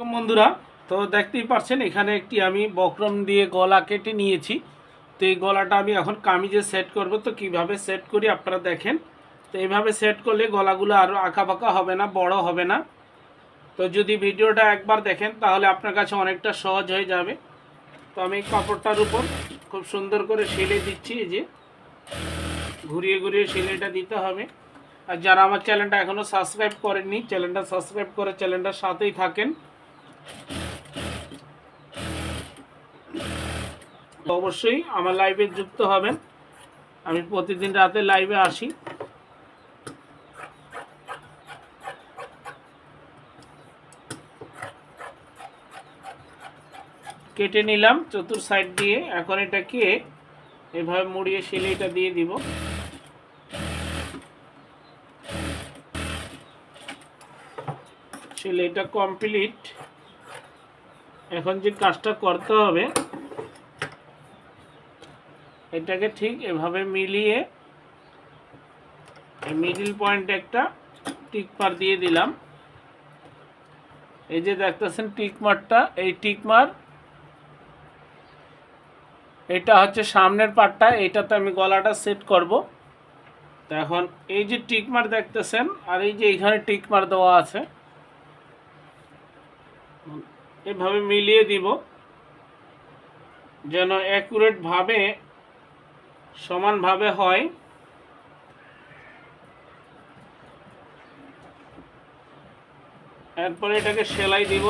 বন্ধুরা। তো দেখতেই পাচ্ছেন এখানে একটি আমি বক্রম দিয়ে গলা কেটে নিয়েছি। তো এই গলাটা আমি এখন কামিজে সেট করব। তো কীভাবে সেট করি আপনারা দেখেন। তো এইভাবে সেট করলে গলাগুলো আরও আঁকা বাঁকা হবে না, বড় হবে না। তো যদি ভিডিওটা একবার দেখেন, তাহলে আপনার কাছে অনেকটা সহজ হয়ে যাবে। তো আমি কাপড়টার উপর খুব সুন্দর করে সেলে দিচ্ছি যে। ঘুরিয়ে ঘুরিয়ে সেলাইটা দিতে হবে। আর যারা আমার চ্যানেলটা এখনও সাবস্ক্রাইব করেননি, চ্যানেলটা সাবস্ক্রাইব করে চ্যানেলটার সাথেই থাকেন। অবশ্যই আমার লাইভে যুক্ত হবেন। আমি প্রতিদিন রাতে লাইভে আসি। কেটে নিলাম চতুর সাইড দিয়ে। এখন এটাকে এভাবে মুড়িয়ে সেলাইটা দিয়ে দিব। সেলাইটা কমপ্লিট এখন যে কাজটা করতে হবে, এটাকে ঠিক এভাবে মিলিয়ে মিডিল পয়েন্ট একটা টিক মার দিয়ে দিলাম। এই যে দেখতেছেন টিক মারটা এই টিক মার এটা হচ্ছে সামনের পার্টটা এইটাতে আমি গলাটা সেট করব। তো এখন এই যে টিক মার দেখতেছেন, আর এই যে এখানে টিক মার দেওয়া আছে এভাবে মিলিয়ে দিব, যেন অ্যাকুরেটভাবে সমানভাবে হয়। এরপরে এটাকে সেলাই দিব।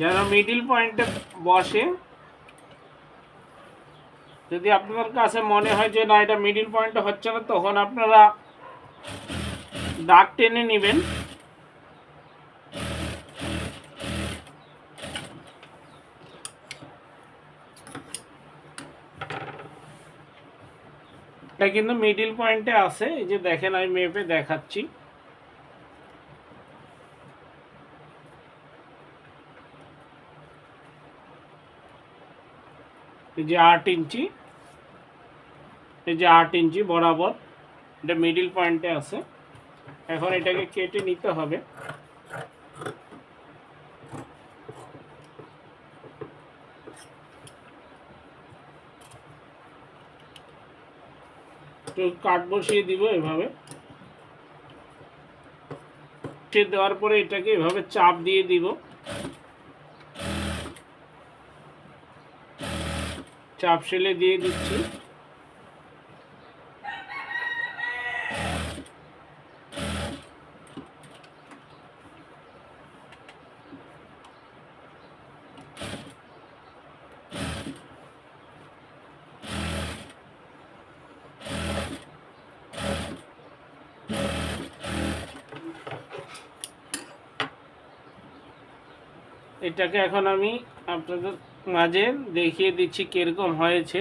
যেন মিডিল পয়েন্টে বসে। যদি আপনাদের কাছে মনে হয় যে না, এটা মিডিল পয়েন্টে হচ্ছে না, তখন আপনারা দাগ টেনে নেবেন এটা কিন্তু মিডিল পয়েন্টে আছে, এই যে দেখেন আমি মেপে দেখাচ্ছি। এই যে আট ইঞ্চি, এই যে আট ইঞ্চি বরাবর, এটা মিডিল পয়েন্টে আছে। এখন এটাকে কেটে নিতে হবে। তো কাঠ বসিয়ে দিব এভাবে। সে দেওয়ার পরে এটাকে এভাবে চাপ দিয়ে দিব। চাপ সেলে দিয়ে দিচ্ছি। এটাকে এখন আমি আপনাদের মাঝে দেখিয়ে দিচ্ছি কীরকম হয়েছে।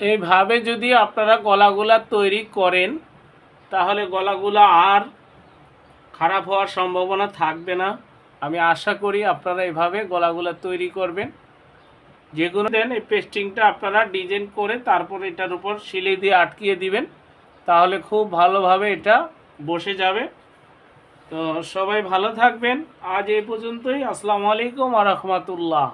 এইভাবে যদি আপনারা গলাগুলা তৈরি করেন, তাহলে গলাগুলা আর খারাপ হওয়ার সম্ভাবনা থাকবে না। আমি আশা করি আপনারা এভাবে গলাগুলা তৈরি করবেন। যে কোনো দেন এই পেস্টিংটা আপনারা ডিজাইন করে তারপর এটার উপর সিলাই দিয়ে আটকিয়ে দিবেন, তাহলে খুব ভালোভাবে এটা বসে যাবে। তো সবাই ভালো থাকবেন। আজ এই পর্যন্তই। আসসালামু আলাইকুম আ রহমতুল্লাহ।